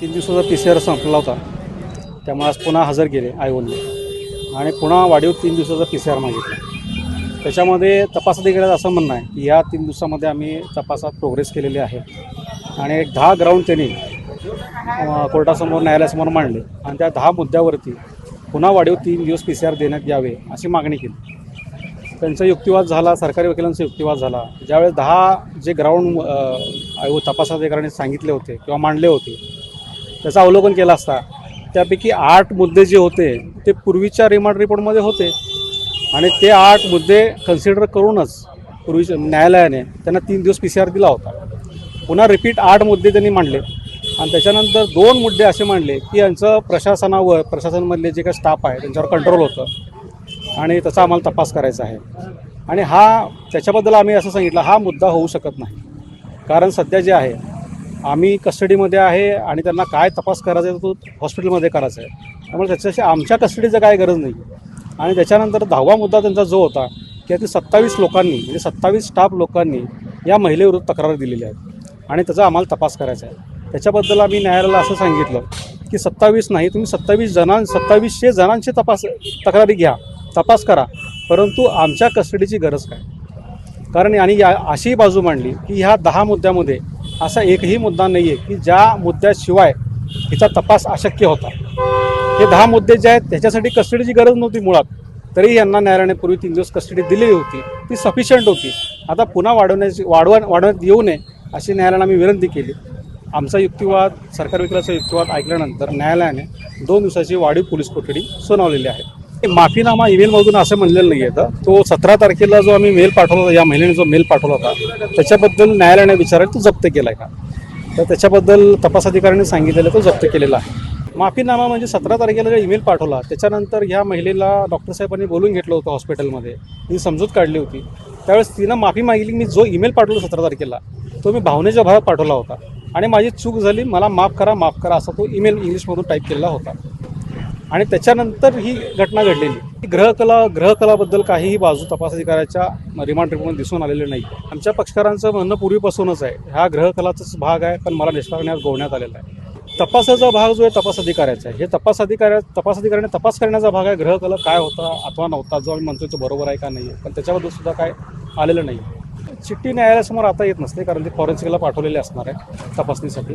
तीन दिवसाचा P C R संपला होता. त्यामुळे आज पुन्हा हजर गेले आयोगने आणि पुन्हा वाढीव तीन दिवसाचा पी सी आर मागितला. त्याच्यामध्ये तपास अधिकाऱ्याचं असं म्हणणं आहे की या तीन दिवसामध्ये आम्ही तपासात प्रोग्रेस केलेली आहे. आणि एक दहा ग्राउंड त्यांनी कोर्टासमोर न्यायालयासमोर मांडले. आणि त्या दहा मुद्द्यावरती पुन्हा वाढीव तीन दिवस पी सी आर देण्यात यावे अशी मागणी केली. त्यांचा युक्तिवाद झाला सरकारी वकिलांचा युक्तिवाद झाला. ज्यावेळेस दहा जे ग्राउंड अ, आयोग तपास सांगितले होते किंवा मांडले होते त्याचं अवलोकन केलं असता. त्यापैकी आठ मुद्दे जे होते ते पूर्वीच्या रिमांड रिपोर्टमध्ये होते. आणि ते आठ मुद्दे कन्सिडर करूनच पूर्वीच्या न्यायालयाने त्यांना तीन दिवस पी सी आर दिला होता. पुन्हा रिपीट आठ मुद्दे त्यांनी मांडले. आणि त्याच्यानंतर दोन मुद्दे असे मांडले की यांचं प्रशासनावर प्रशासनमधले जे काही स्टाफ आहे त्यांच्यावर कंट्रोल होतं. आणि त्याचा आम्हाला तपास करायचा आहे. आणि हा त्याच्याबद्दल आम्ही असं सांगितलं हा मुद्दा होऊ शकत नाही. कारण सध्या जे आहे आम्ही कस्टडीमध्ये आहे आणि त्यांना काय तपास करायचा आहे तो हॉस्पिटलमध्ये करायचा आहे. त्यामुळे त्याच्याशी आमच्या कस्टडीचं काय गरज नाही. आणि त्याच्यानंतर दहावा मुद्दा त्यांचा जो होता की यातील सत्तावीस लोकांनी म्हणजे सत्तावीस स्टाफ लोकांनी या महिलेविरुद्ध तक्रार दिलेली आहेत आणि त्याचा आम्हाला तपास करायचा आहे. त्याच्याबद्दल आम्ही न्यायालयाला असं सांगितलं की सत्तावीस नाही तुम्ही सत्तावीस जणां सत्तावीसशे जणांची तपास तक्रारी घ्या तपास करा परंतु आमच्या कस्टडीची गरज काय? कारण आणि या अशी बाजू मांडली की ह्या दहा मुद्द्यामध्ये असा एकही मुद्दा नाही आहे की ज्या मुद्द्याशिवाय हिचा तपास अशक्य होता. हे दहा मुद्दे जे आहेत त्याच्यासाठी कस्टडीची गरज नव्हती मुळात. तरी यांना न्यायालयाने पूर्वी तीन दिवस कस्टडी दिलेली होती. ती सफिशियंट होती. आता पुन्हा वाढवण्याची वाढवा वाढवण्यात येऊ नये अशी न्यायालयाने आम्ही विनंती केली. आमचा युक्तिवाद सरकार विकासाचा युक्तिवाद ऐकल्यानंतर न्यायालयाने दोन दिवसाची वाढीव पोलीस कोठडी सुनावलेली आहे. माफीनामा ईमेलमधून असं म्हणलेलं नाही आहे तो सतरा तारखेला जो आम्ही मेल पाठवला होता या महिलेने जो मेल पाठवला होता त्याच्याबद्दल न्यायालयाने विचारलं तो जप्त केला आहे का? तर त्याच्याबद्दल तपास अधिकाऱ्यांनी सांगितलेलं तो जप्त केलेला आहे. माफीनामा म्हणजे सतरा तारखेला जो ईमेल पाठवला त्याच्यानंतर ह्या महिलेला डॉक्टर साहेबांनी बोलून घेतलं होतं हॉस्पिटलमध्ये ती समजूत काढली होती. त्यावेळेस तिनं माफी मागितली मी जो ईमेल पाठवला सतरा तारखेला तो मी भावनेच्या भावात पाठवला होता. आणि माझी चूक झाली मला माफ करा माफ करा असा तो ईमेल इंग्लिशमधून टाईप केलेला होता. आणि त्याच्यानंतर ही घटना घडलेली. ग्रहकला ग्रहकलाबद्दल काहीही बाजू तपास अधिकाऱ्याच्या रिमांड रिपोर्टमध्ये दिसून आलेले नाही. आमच्या पक्षकारांचं म्हणणं पूर्वीपासूनच आहे. हा ग्रहकलाचाच भाग आहे पण मला निष्काळण्यात गोवण्यात आलेला आहे. तपासाचा भाग जो आहे तपास अधिकाऱ्याचा आहे. हे तपास अधिकाऱ्या तपास अधिकाऱ्याने तपास करण्याचा भाग आहे. ग्रहकला काय होता अथवा नव्हता जो आम्ही म्हणतोय तो बरोबर आहे का नाही आहे पण त्याच्याबद्दल सुद्धा काय आलेलं नाही. चिठ्ठी न्यायालयासमोर आता येत नसते कारण ते फॉरेन्सिकला पाठवलेले असणार आहे तपासणीसाठी.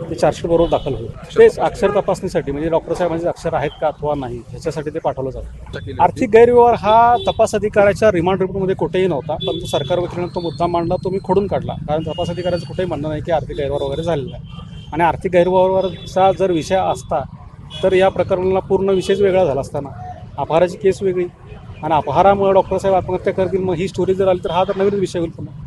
ते चार्जशीट बरोबर दाखल होईल. तेच अक्षर तपासणीसाठी म्हणजे डॉक्टर साहेबांचे अक्षर आहेत का अथवा नाही ह्याच्यासाठी ते पाठवलं जातं. आर्थिक गैरव्यवहार हा तपास अधिकाऱ्याच्या रिमांड रिपोर्टमध्ये कुठेही नव्हता परंतु सरकार वकिलांना तो मुद्दा मांडला तो मी खोडून काढला. कारण तपास अधिकाऱ्याचं कुठेही म्हणणं नाही की आर्थिक गैरव्यवहार वगैरे झालेला आहे. आणि आर्थिक गैरव्यवहाराचा जर विषय असता तर या प्रकरणाला पूर्ण विषयच वेगळा झाला असताना. अपहाराची केस वेगळी. आणि अपहारामुळे डॉक्टर साहेब आत्महत्या करतील मग ही स्टोरी जर आली तर हा तर नवीन विषय होईल पुन्हा.